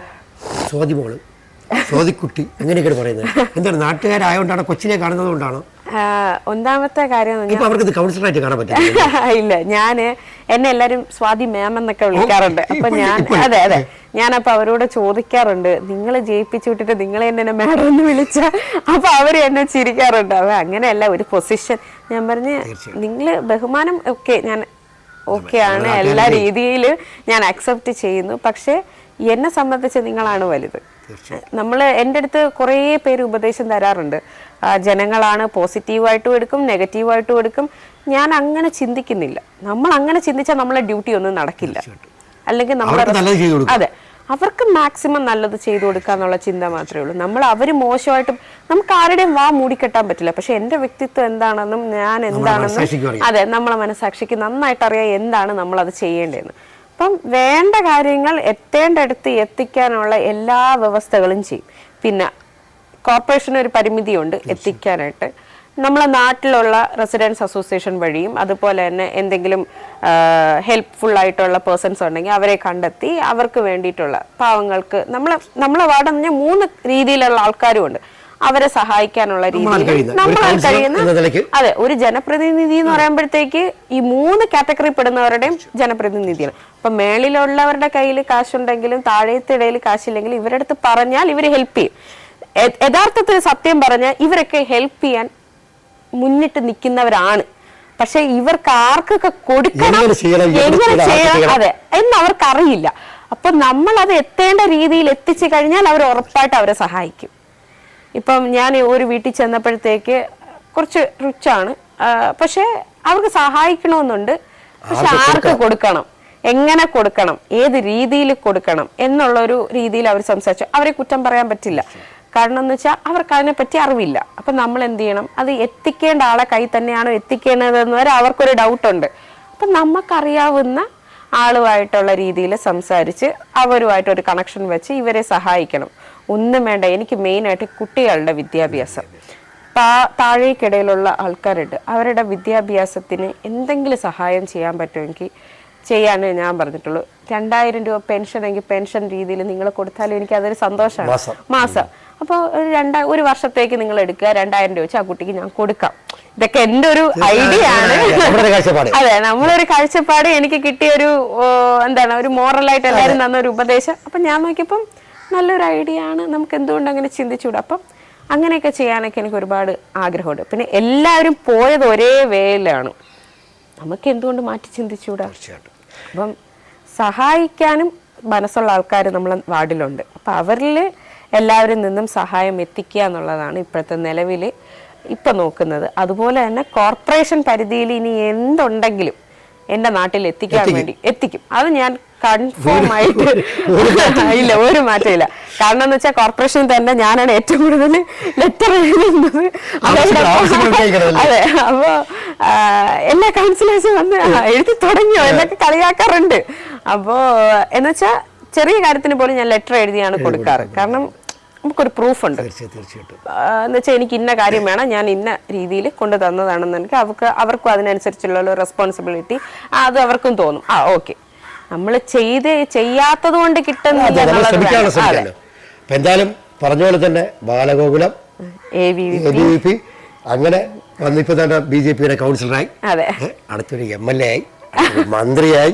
സ്വാതിക്കുട്ടി അങ്ങനെയൊക്കെയാണ് പറയുന്നത്. എന്താണ് നാട്ടുകാരായോണ്ടാണോ കൊച്ചിനെ കാണുന്നത് കൊണ്ടാണോ? ഒന്നാമത്തെ കാര്യം ഇപ്പൊ അവർക്ക് ഇത് കൗൺസിലറായിട്ട് കാണാൻ പറ്റില്ല. (laughs) ഇല്ല ഞാൻ എന്നെ എല്ലാരും സ്വാതി മാം എന്നൊക്കെ വിളിക്കാറുണ്ട്. അപ്പൊ ഞാൻ അതെ അതെ. അതെ ഞാനപ്പൊ അവരോട് ചോദിക്കാറുണ്ട് നിങ്ങൾ ജയിപ്പിച്ചു വിട്ടിട്ട് നിങ്ങൾ എന്നെ മാഡം എന്ന് വിളിച്ച അപ്പൊ അവർ എന്നെ ചിരിക്കാറുണ്ട്. അവ അങ്ങനെയല്ല ഒരു പൊസിഷൻ ഞാൻ പറഞ്ഞ് നിങ്ങൾ ബഹുമാനം ഒക്കെ ഞാൻ ഓക്കെ ആണ്. എല്ലാ രീതിയിലും ഞാൻ അക്സെപ്റ്റ് ചെയ്യുന്നു. പക്ഷെ എന്നെ സംബന്ധിച്ച് നിങ്ങളാണ് വലുത്. നമ്മൾ എന്റെ അടുത്ത് കുറേ പേര് ഉപദേശം തരാറുണ്ട്. ജനങ്ങളാണ് പോസിറ്റീവായിട്ടും എടുക്കും നെഗറ്റീവായിട്ടും എടുക്കും. ഞാൻ അങ്ങനെ ചിന്തിക്കുന്നില്ല. നമ്മൾ അങ്ങനെ ചിന്തിച്ചാൽ നമ്മളെ ഡ്യൂട്ടി ഒന്നും നടക്കില്ല. അല്ലെങ്കിൽ നമ്മൾ അതെ. അവർക്ക് മാക്സിമം നല്ലത് ചെയ്തു കൊടുക്കുക എന്നുള്ള ചിന്ത മാത്രമേ ഉള്ളൂ. നമ്മൾ അവർ മോശമായിട്ട് നമുക്ക് ആരുടെയും വാ മൂടിക്കെട്ടാൻ പറ്റില്ല. പക്ഷെ എന്റെ വ്യക്തിത്വം എന്താണെന്നും ഞാൻ എന്താണെന്നും അതെ നമ്മളെ മനസാക്ഷിക്ക് നന്നായിട്ട് അറിയാം എന്താണ് നമ്മൾ അത് ചെയ്യേണ്ടതെന്ന്. അപ്പം വേണ്ട കാര്യങ്ങൾ എത്തേണ്ടടുത്ത് എത്തിക്കാനുള്ള എല്ലാ വ്യവസ്ഥകളും ചെയ്യും. പിന്നെ കോർപ്പറേഷന് ഒരു പരിമിതിയുണ്ട് എത്തിക്കാനായിട്ട്. നമ്മളെ നാട്ടിലുള്ള റെസിഡൻസ് അസോസിയേഷൻ വഴിയും അതുപോലെ തന്നെ എന്തെങ്കിലും ഹെൽപ്ഫുൾ ആയിട്ടുള്ള പേഴ്സൺസ് ഉണ്ടെങ്കിൽ അവരെ കണ്ടെത്തി അവർക്ക് വേണ്ടിയിട്ടുള്ള പാവങ്ങൾക്ക് നമ്മളെ നമ്മളെ വാർഡെന്ന് പറഞ്ഞാൽ മൂന്ന് രീതിയിലുള്ള ആൾക്കാരും ഉണ്ട്. അവരെ സഹായിക്കാനുള്ള രീതിയിൽ നമ്മളാൽ കഴിയുന്ന അതെ ഒരു ജനപ്രതിനിധി എന്ന് പറയുമ്പോഴത്തേക്ക് ഈ മൂന്ന് കാറ്റഗറി പെടുന്നവരുടെയും ജനപ്രതിനിധിയാണ് അപ്പൊ മേളിലുള്ളവരുടെ കയ്യിൽ കാശുണ്ടെങ്കിലും താഴത്തെ ഇടയിൽ കാശില്ലെങ്കിലും ഇവരുടെ അടുത്ത് പറഞ്ഞാൽ ഇവർ ഹെൽപ്പ് ചെയ്യും. യഥാർത്ഥത്തിൽ സത്യം പറഞ്ഞാൽ ഇവരൊക്കെ ഹെൽപ്പ് ചെയ്യാൻ മുന്നിട്ട് നിൽക്കുന്നവരാണ്. പക്ഷെ ഇവർക്ക് ആർക്കൊക്കെ കൊടുക്കണം എങ്ങനെ ചെയ്യണം? അതെ എന്ന് അവർക്കറിയില്ല. അപ്പൊ നമ്മൾ അത് എത്തേണ്ട രീതിയിൽ എത്തിച്ചു കഴിഞ്ഞാൽ അവർ ഉറപ്പായിട്ട് അവരെ സഹായിക്കും. ഇപ്പം ഞാൻ ഒരു വീട്ടിൽ ചെന്നപ്പോഴത്തേക്ക് കുറച്ച് റിച്ചാണ്. പക്ഷേ അവർക്ക് സഹായിക്കണമെന്നുണ്ട്. പക്ഷെ ആർക്ക് കൊടുക്കണം? എങ്ങനെ കൊടുക്കണം? ഏത് രീതിയിൽ കൊടുക്കണം? എന്നുള്ള ഒരു രീതിയിൽ അവർ സംസാരിച്ചു. അവരെ കുറ്റം പറയാൻ പറ്റില്ല. കാരണം എന്ന് വെച്ചാൽ അവർക്ക് അതിനെപ്പറ്റി അറിവില്ല. അപ്പൊ നമ്മൾ എന്ത് ചെയ്യണം? അത് എത്തിക്കേണ്ട ആളെ കൈ തന്നെയാണോ എത്തിക്കേണ്ടതെന്ന് വരെ അവർക്കൊരു ഡൗട്ട് ഉണ്ട് അപ്പൊ നമുക്കറിയാവുന്ന ആളുമായിട്ടുള്ള രീതിയിൽ സംസാരിച്ച് അവരുമായിട്ട് ഒരു കണക്ഷൻ വെച്ച് ഇവരെ സഹായിക്കണം. ഒന്നും വേണ്ട. എനിക്ക് മെയിനായിട്ട് കുട്ടികളുടെ വിദ്യാഭ്യാസം. താ താഴേക്കിടയിലുള്ള ആൾക്കാരുണ്ട്. അവരുടെ വിദ്യാഭ്യാസത്തിന് എന്തെങ്കിലും സഹായം ചെയ്യാൻ പറ്റുമെങ്കിൽ ചെയ്യാനേ ഞാൻ പറഞ്ഞിട്ടുള്ളൂ. രണ്ടായിരം രൂപ പെൻഷൻ എങ്കിൽ പെൻഷൻ രീതിയിൽ നിങ്ങൾ കൊടുത്താലും എനിക്ക് അതൊരു സന്തോഷമാണ്. മാസം. അപ്പൊ അപ്പോൾ ഒരു രണ്ടാ ഒരു വർഷത്തേക്ക് നിങ്ങൾ എടുക്കുക. രണ്ടായിരം രൂപ വെച്ച് ആ കുട്ടിക്ക് ഞാൻ കൊടുക്കാം. ഇതൊക്കെ എന്റെ ഒരു ഐഡിയ ആണ്. അതെ നമ്മളൊരു കാഴ്ചപ്പാട്. എനിക്ക് കിട്ടിയ ഒരു എന്താണ് ഒരു മോറലായിട്ട് എല്ലാവരും തന്ന ഒരു ഉപദേശം. അപ്പം ഞാൻ നോക്കിയപ്പം നല്ലൊരു ഐഡിയ ആണ്. നമുക്ക് എന്തുകൊണ്ട് അങ്ങനെ ചിന്തിച്ചുകൂടാ? അപ്പം അങ്ങനെയൊക്കെ ചെയ്യാനൊക്കെ എനിക്ക് ഒരുപാട് ആഗ്രഹമുണ്ട്. പിന്നെ എല്ലാവരും പോയത് ഒരേ വേയിലാണ്. നമുക്ക് എന്തുകൊണ്ട് മാറ്റി ചിന്തിച്ചുകൂടാ? തീർച്ചയായിട്ടും. അപ്പം സഹായിക്കാനും മനസ്സുള്ള ആൾക്കാർ നമ്മളെ വാർഡിലുണ്ട്. അപ്പം അവരിൽ എല്ലാവരും നിന്നും സഹായം എത്തിക്കുക എന്നുള്ളതാണ് ഇപ്പോഴത്തെ നിലവിൽ ഇപ്പം നോക്കുന്നത്. അതുപോലെ തന്നെ കോർപ്പറേഷൻ പരിധിയിൽ ഇനി എന്തുണ്ടെങ്കിലും എന്റെ നാട്ടിൽ എത്തിക്കാൻ വേണ്ടി എത്തിക്കും. അത് ഞാൻ കൺഫേം ആയിട്ട് (laughs) ഇല്ല. ഒരു മാറ്റമില്ല കാരണം എന്ന് വെച്ചാൽ കോർപ്പറേഷൻ തന്നെ ഞാനാണ് ഏറ്റവും കൂടുതൽ ലെറ്റർ എഴുതുന്നത്. അതെ അപ്പോ എല്ലാ കൗൺസിലേഴ്സും വന്ന് എഴുതി തുടങ്ങിയോ? എന്നൊക്കെ കളിയാക്കാറുണ്ട്. അപ്പോ എന്ന് വെച്ചാ ചെറിയ കാര്യത്തിന് പോലും ഞാൻ ലെറ്റർ എഴുതിയാണ് കൊടുക്കാറ്. കാരണം നമുക്കൊരു പ്രൂഫ് ഉണ്ട്. തീർച്ചയായിട്ടും. എന്ന് വെച്ചാൽ എനിക്ക് ഇന്ന കാര്യം വേണം ഞാൻ ഇന്ന രീതിയിൽ കൊണ്ടു തന്നതാണെന്ന് എനിക്ക് അവർക്ക് അവർക്കും അതിനനുസരിച്ചുള്ള റെസ്പോൺസിബിലിറ്റി അത് അവർക്കും തോന്നും. ആ ഓക്കെ നമ്മൾ ചെയ്ത് ചെയ്യാത്തത് കൊണ്ട് കിട്ടുന്നില്ല അപ്പൊ എന്തായാലും പറഞ്ഞ പോലെ തന്നെ ബാലഗോകുലം അങ്ങനെ വന്നിപ്പോ തന്നെ ബി ജെ പിയുടെ കൗൺസിലറായി. അടുത്തൊരു എം എൽ എ ആയി മന്ത്രിയായി.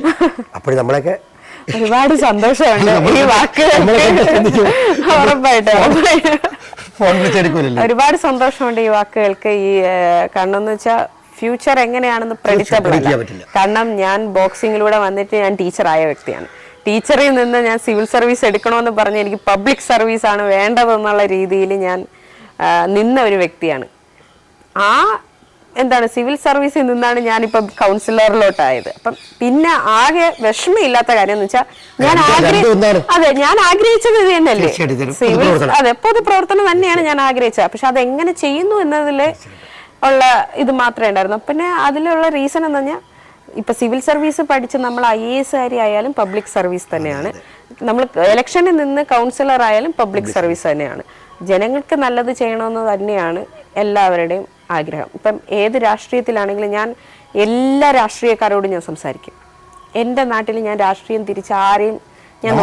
അപ്പോൾ നമ്മളൊക്കെ ഒരുപാട് സന്തോഷമുണ്ട് ഈ വാക്ക്. ഉറപ്പായിട്ടും ഒരുപാട് സന്തോഷമുണ്ട് ഈ വാക്കുകൾക്ക് ഈ കാരണം എന്ന് വെച്ചാൽ ഫ്യൂച്ചർ എങ്ങനെയാണെന്ന് പ്രഡിക്റ്റബിൾ അല്ല. പറ്റില്ല. കാരണം ഞാൻ ബോക്സിങ്ങിലൂടെ വന്നിട്ട് ഞാൻ ടീച്ചറായ വ്യക്തിയാണ്. ടീച്ചറിൽ നിന്ന് ഞാൻ സിവിൽ സർവീസ് എടുക്കണമെന്ന് പറഞ്ഞ് എനിക്ക് പബ്ലിക് സർവീസ് ആണ് വേണ്ടതെന്നുള്ള രീതിയിൽ ഞാൻ നിന്ന ഒരു വ്യക്തിയാണ്. ആ എന്താണ് സിവിൽ സർവീസിൽ നിന്നാണ് ഞാനിപ്പം കൗൺസിലറിലോട്ടായത് അപ്പം പിന്നെ ആകെ വിഷമമില്ലാത്ത കാര്യം എന്ന് വെച്ചാൽ ഞാൻ രണ്ടും- ആഗ്രഹി രണ്ടും ഒന്നാണ്. അതെ ഞാൻ ആഗ്രഹിച്ചത് ഇത് തന്നെയല്ലേ? സിവിൽ. അതെ പൊതുപ്രവർത്തനം തന്നെയാണ് ഞാൻ ആഗ്രഹിച്ചത്. പക്ഷെ അത് എങ്ങനെ ചെയ്യുന്നു എന്നതിൽ ഉള്ള ഇത് മാത്രമേ ഉണ്ടായിരുന്നു. പിന്നെ അതിലുള്ള റീസൺ എന്ന് പറഞ്ഞാൽ ഇപ്പൊ സിവിൽ സർവീസ് പഠിച്ച് നമ്മൾ ഐ എ എസ് കാരി ആയാലും പബ്ലിക് സർവീസ് തന്നെയാണ്. നമ്മൾ ഇലക്ഷനിൽ നിന്ന് കൗൺസിലർ ആയാലും പബ്ലിക് സർവീസ് തന്നെയാണ്. ജനങ്ങൾക്ക് നല്ലത് ചെയ്യണമെന്ന് തന്നെയാണ് എല്ലാവരുടെയും ആഗ്രഹം. ഇപ്പം ഏത് രാഷ്ട്രീയത്തിലാണെങ്കിലും ഞാൻ എല്ലാ രാഷ്ട്രീയക്കാരോടും ഞാൻ സംസാരിക്കും. എന്റെ നാട്ടിൽ ഞാൻ രാഷ്ട്രീയം തിരിച്ച് ആരെയും ഞാൻ.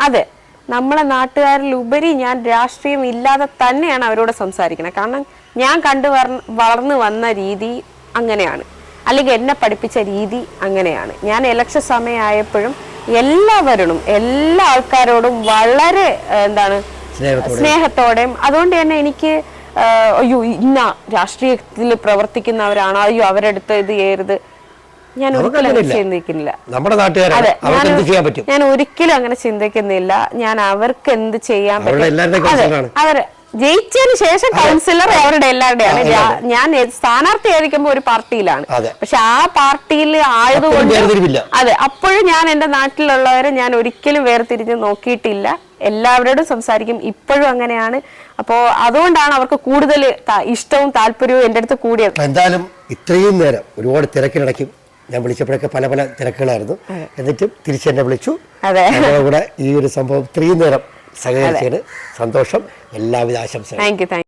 അതെ. നമ്മളെ നാട്ടുകാരിലുപരി ഞാൻ രാഷ്ട്രീയം ഇല്ലാതെ തന്നെയാണ് അവരോട് സംസാരിക്കുന്നത്. കാരണം ഞാൻ കണ്ടു വളർന്ന് വന്ന രീതി അങ്ങനെയാണ്. അല്ലെങ്കിൽ എന്നെ പഠിപ്പിച്ച രീതി അങ്ങനെയാണ്. ഞാൻ ഇലക്ഷൻ സമയമായപ്പോഴും എല്ലാവരോടും എല്ലാ ആൾക്കാരോടും വളരെ എന്താണ് സ്നേഹത്തോടെയും. അതുകൊണ്ട് തന്നെ എനിക്ക് അയ്യോ ഇന്ന രാഷ്ട്രീയത്തിൽ പ്രവർത്തിക്കുന്നവരാണ് അയ്യോ അവരെടുത്ത് ഇത് ചെയ്യരുത്. ഞാൻ ഒരിക്കലും അങ്ങനെ ചിന്തിക്കുന്നില്ല. നമ്മുടെ പറ്റും? ഞാൻ ഒരിക്കലും അങ്ങനെ ചിന്തിക്കുന്നില്ല. ഞാൻ അവർക്ക് എന്ത് ചെയ്യാൻ പറ്റും. അവർ ജയിച്ചതിന് ശേഷം കൗൺസിലർ അവരുടെ എല്ലാവരുടെയാണ്. ഞാൻ സ്ഥാനാർത്ഥി ആയിരിക്കുമ്പോൾ ഒരു പാർട്ടിയിലാണ്. പക്ഷെ ആ പാർട്ടിയിൽ ആയതുകൊണ്ട് അതെ അപ്പോഴും ഞാൻ എന്റെ നാട്ടിലുള്ളവരെ ഞാൻ ഒരിക്കലും വേർതിരിഞ്ഞ് നോക്കിയിട്ടില്ല. എല്ലാവരോടും സംസാരിക്കും. ഇപ്പോഴും അങ്ങനെയാണ്. അപ്പോ അതുകൊണ്ടാണ് അവർക്ക് കൂടുതൽ ഇഷ്ടവും താല്പര്യവും എന്റെ അടുത്ത് കൂടിയത്. എന്തായാലും ഇത്രയും നേരം ഒരുപാട് തിരക്കിനിടയ്ക്കും. ഞാൻ വിളിച്ചപ്പോഴൊക്കെ പല പല തിരക്കുകളായിരുന്നു. എന്നിട്ടും തിരിച്ചെന്നെ വിളിച്ചു. കൂടെ ഈ ഒരു സംഭവം ഇത്രയും നേരം സഹകരിച്ചതിന് സന്തോഷം. എല്ലാവിധ ആശംസകളും. Thank you thank